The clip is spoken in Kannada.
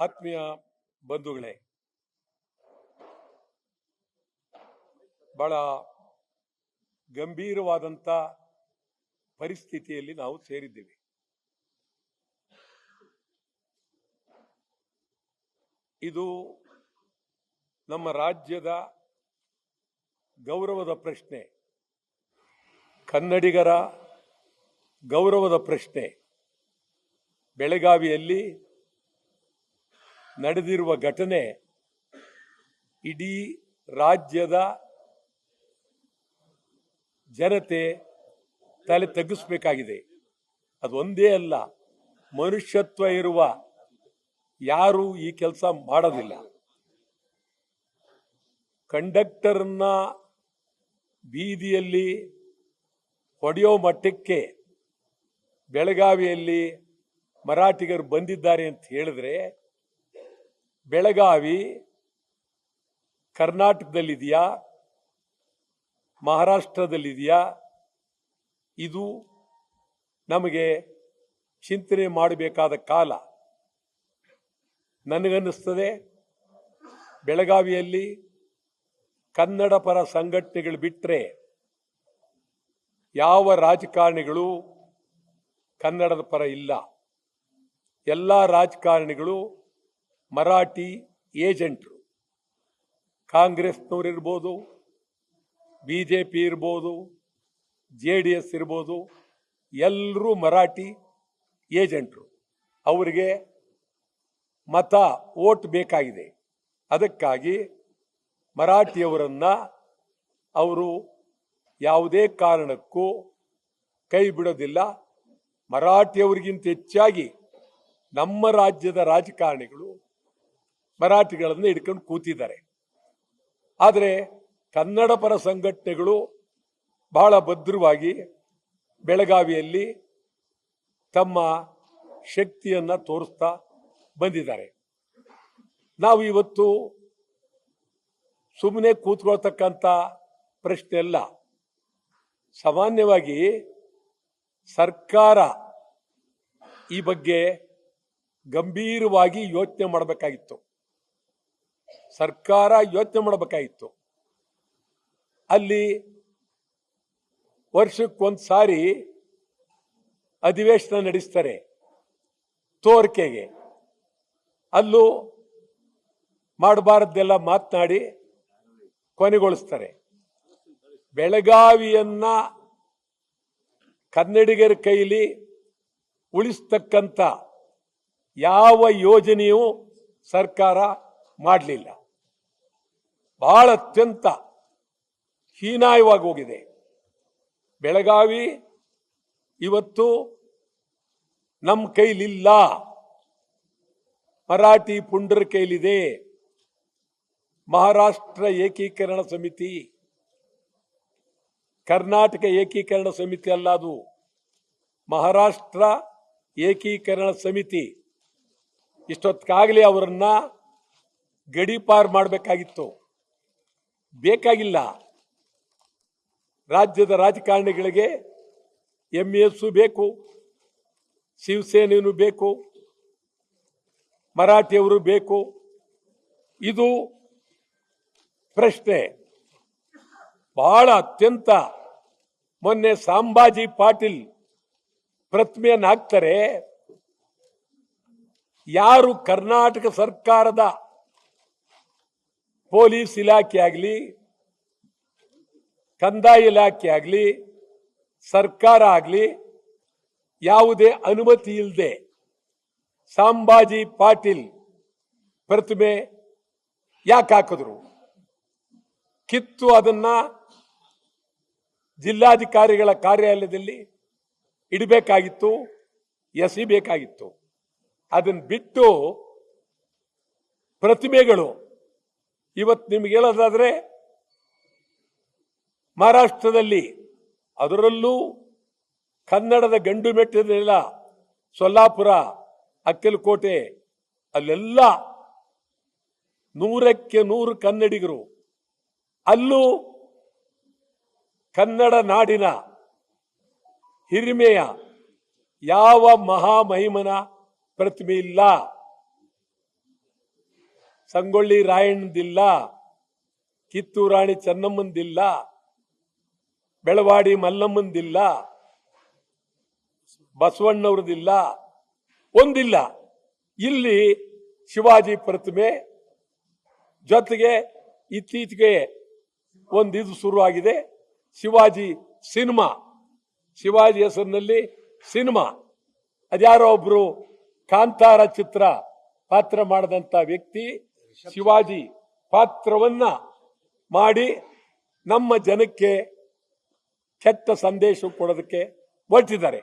ಆತ್ಮೀಯ ಬಂಧುಗಳೇ, ಬಹಳ ಗಂಭೀರವಾದಂಥ ಪರಿಸ್ಥಿತಿಯಲ್ಲಿ ನಾವು ಸೇರಿದ್ದೇವೆ. ಇದು ನಮ್ಮ ರಾಜ್ಯದ ಗೌರವದ ಪ್ರಶ್ನೆ, ಕನ್ನಡಿಗರ ಗೌರವದ ಪ್ರಶ್ನೆ. ಬೆಳಗಾವಿಯಲ್ಲಿ ನಡೆದಿರುವ ಘಟನೆ ಇಡೀ ರಾಜ್ಯದ ಜನತೆ ತಲೆ ತಗ್ಗಿಸ್ಬೇಕಾಗಿದೆ. ಅದು ಒಂದೇ ಅಲ್ಲ, ಮನುಷ್ಯತ್ವ ಇರುವ ಯಾರು ಈ ಕೆಲಸ ಮಾಡೋದಿಲ್ಲ. ಕಂಡಕ್ಟರ್ನ ಬೀದಿಯಲ್ಲಿ ಹೊಡೆಯೋ ಮಟ್ಟಕ್ಕೆ ಬೆಳಗಾವಿಯಲ್ಲಿ ಮರಾಠಿಗರು ಬಂದಿದ್ದಾರೆ ಅಂತ ಹೇಳಿದ್ರೆ ಬೆಳಗಾವಿ ಕರ್ನಾಟಕದಲ್ಲಿದೆಯಾ? ಮಹಾರಾಷ್ಟ್ರದಲ್ಲಿದೆಯಾ? ಇದು ನಮಗೆ ಚಿಂತನೆ ಮಾಡಬೇಕಾದ ಕಾಲ. ನನಗನ್ನಿಸ್ತದೆ, ಬೆಳಗಾವಿಯಲ್ಲಿ ಕನ್ನಡ ಪರ ಸಂಘಟನೆಗಳು ಬಿಟ್ಟರೆ ಯಾವ ರಾಜಕಾರಣಿಗಳು ಕನ್ನಡದ ಪರ ಇಲ್ಲ. ಎಲ್ಲ ರಾಜಕಾರಣಿಗಳು ಮರಾಠಿ ಏಜೆಂಟ್ರು. ಕಾಂಗ್ರೆಸ್ನವರಿರ್ಬೋದು ಬಿ ಜೆ ಪಿ ಇರ್ಬೋದು, ಜೆ ಡಿ ಎಸ್ ಇರ್ಬೋದು, ಎಲ್ಲರೂ ಮರಾಠಿ ಏಜೆಂಟ್ರು. ಅವರಿಗೆ ಮತ ಓಟ್ ಬೇಕಾಗಿದೆ. ಅದಕ್ಕಾಗಿ ಮರಾಠಿಯವರನ್ನು ಅವರು ಯಾವುದೇ ಕಾರಣಕ್ಕೂ ಕೈ ಬಿಡೋದಿಲ್ಲ. ಮರಾಠಿಯವರಿಗಿಂತ ಹೆಚ್ಚಾಗಿ ನಮ್ಮ ರಾಜ್ಯದ ರಾಜಕಾರಣಿಗಳು ಮರಾಠಿಗಳನ್ನು ಹಿಡ್ಕೊಂಡು ಕೂತಿದ್ದಾರೆ. ಆದರೆ ಕನ್ನಡ ಪರ ಸಂಘಟನೆಗಳು ಬಹಳ ಭದ್ರವಾಗಿ ಬೆಳಗಾವಿಯಲ್ಲಿ ತಮ್ಮ ಶಕ್ತಿಯನ್ನ ತೋರಿಸ್ತಾ ಬಂದಿದ್ದಾರೆ. ನಾವು ಇವತ್ತು ಸುಮ್ಮನೆ ಕೂತ್ಕೊಳ್ತಕ್ಕಂಥ ಪ್ರಶ್ನೆ ಅಲ್ಲ. ಸಾಮಾನ್ಯವಾಗಿ ಸರ್ಕಾರ ಈ ಬಗ್ಗೆ ಗಂಭೀರವಾಗಿ ಯೋಚನೆ ಮಾಡಬೇಕಾಗಿತ್ತು. ಸರ್ಕಾರ ಯೋಚನೆ ಮಾಡಬೇಕಾಗಿತ್ತು. ಅಲ್ಲಿ ವರ್ಷಕ್ಕೊಂದು ಸಾರಿ ಅಧಿವೇಶನ ನಡೆಸ್ತಾರೆ ತೋರಿಕೆಗೆ. ಅಲ್ಲೂ ಮಾಡಬಾರದ್ದೆಲ್ಲ ಮಾತನಾಡಿ ಕೊನೆಗೊಳಿಸ್ತಾರೆ. ಬೆಳಗಾವಿಯನ್ನ ಕನ್ನಡಿಗರ ಕೈಲಿ ಉಳಿಸ್ತಕ್ಕಂಥ ಯಾವ ಯೋಜನೆಯೂ ಸರ್ಕಾರ ಮಾಡಲಿಲ್ಲ. ಬಹಳ ಅತ್ಯಂತ ಹೀನಾಯವಾಗಿ ಹೋಗಿದೆ. ಬೆಳಗಾವಿ ಇವತ್ತು ನಮ್ಮ ಕೈಲಿಲ್ಲ. ಮರಾಠಿ ಪುಂಡರ ಕೈಲಿದೆ. ಮಹಾರಾಷ್ಟ್ರ ಏಕೀಕರಣ ಸಮಿತಿ. ಕರ್ನಾಟಕ ಏಕೀಕರಣ ಸಮಿತಿ ಅಲ್ಲ ಅದು. ಮಹಾರಾಷ್ಟ್ರ ಏಕೀಕರಣ ಸಮಿತಿ. ಇಷ್ಟೊತ್ತಿಗಾಗಲೇ ಅವರನ್ನ ಗಡಿಪಾರ್ ಮಾಡಬೇಕಾಗಿತ್ತು. ಬೇಕಾಗಿಲ್ಲ. ರಾಜ್ಯದ ರಾಜಕಾರಣಿಗಳಿಗೆ ಎಂ ಎಸ್ ಬೇಕು ಶಿವಸೇನೆಯೂ ಬೇಕು, ಮರಾಠಿಯವರು ಬೇಕು. ಇದು ಪ್ರಶ್ನೆ. ಬಹಳ ಅತ್ಯಂತ. ಮೊನ್ನೆ ಸಾಂಬಾಜಿ ಪಾಟೀಲ್ ಪ್ರತಿಮೆಯನ್ನು ಹಾಕ್ತಾರೆ ಯಾರು ಕರ್ನಾಟಕ ಸರ್ಕಾರದ ಪೊಲೀಸ್ ಇಲಾಖೆ ಆಗಲಿ, ಕಂದಾಯ ಇಲಾಖೆ ಆಗಲಿ, ಸರ್ಕಾರ ಆಗಲಿ, ಯಾವುದೇ ಅನುಮತಿ ಇಲ್ಲದೆ ಸಾಂಬಾಜಿ ಪಾಟೀಲ್ ಪ್ರತಿಮೆ ಯಾಕೆ ಹಾಕಿದ್ರು? ಕಿತ್ತು ಅದನ್ನ ಜಿಲ್ಲಾಧಿಕಾರಿಗಳ ಕಾರ್ಯಾಲಯದಲ್ಲಿ ಇಡಬೇಕಾಗಿತ್ತು ಎಸಿಬೇಕಾಗಿತ್ತು ಅದನ್ನು ಬಿಟ್ಟು ಪ್ರತಿಮೆಗಳು ಇವತ್ತು ನಿಮ್ಗೆ ಹೇಳೋದಾದ್ರೆ, ಮಹಾರಾಷ್ಟ್ರದಲ್ಲಿ ಅದರಲ್ಲೂ ಕನ್ನಡದ ಗಂಡು ಮೆಟ್ಟಿದೆಲ್ಲ ಸೊಲ್ಲಾಪುರ, ಅಕ್ಕಲಕೋಟೆ, ಅಲ್ಲೆಲ್ಲ ನೂರಕ್ಕೆ ನೂರು ಕನ್ನಡಿಗರು. ಅಲ್ಲೂ ಕನ್ನಡ ನಾಡಿನ ಹಿರಿಮೆಯ ಯಾವ ಮಹಾಮಹಿಮನ ಪ್ರತಿಮೆ ಇಲ್ಲ. ಸಂಗೊಳ್ಳಿ ರಾಯಣ್ಣದಿಲ್ಲ ಕಿತ್ತೂರಾಣಿ ಚೆನ್ನಮ್ಮಂದಿಲ್ಲ, ಬೆಳವಾಡಿ ಮಲ್ಲಮ್ಮಂದಿಲ್ಲ, ಬಸವಣ್ಣವ್ರದಿಲ್ಲ, ಒಂದಿಲ್ಲ. ಇಲ್ಲಿ ಶಿವಾಜಿ ಪ್ರತಿಮೆ ಜೊತೆಗೆ ಇತ್ತೀಚೆಗೆ ಒಂದು ಇದು ಶುರುವಾಗಿದೆ. ಶಿವಾಜಿ ಸಿನಿಮಾ. ಶಿವಾಜಿ ಹೆಸರಿನಲ್ಲಿ ಸಿನಿಮಾ. ಅದ್ಯಾರೋ ಒಬ್ರು ಕಾಂತಾರ ಚಿತ್ರ ಪಾತ್ರ ಮಾಡಿದಂಥ ವ್ಯಕ್ತಿ. ಶಿವಾಜಿ ಪಾತ್ರವನ್ನ ಮಾಡಿ ನಮ್ಮ ಜನಕ್ಕೆ ಕೆಟ್ಟ ಸಂದೇಶ ಕೊಡೋದಕ್ಕೆ ಹೊರಟಿದ್ದಾರೆ.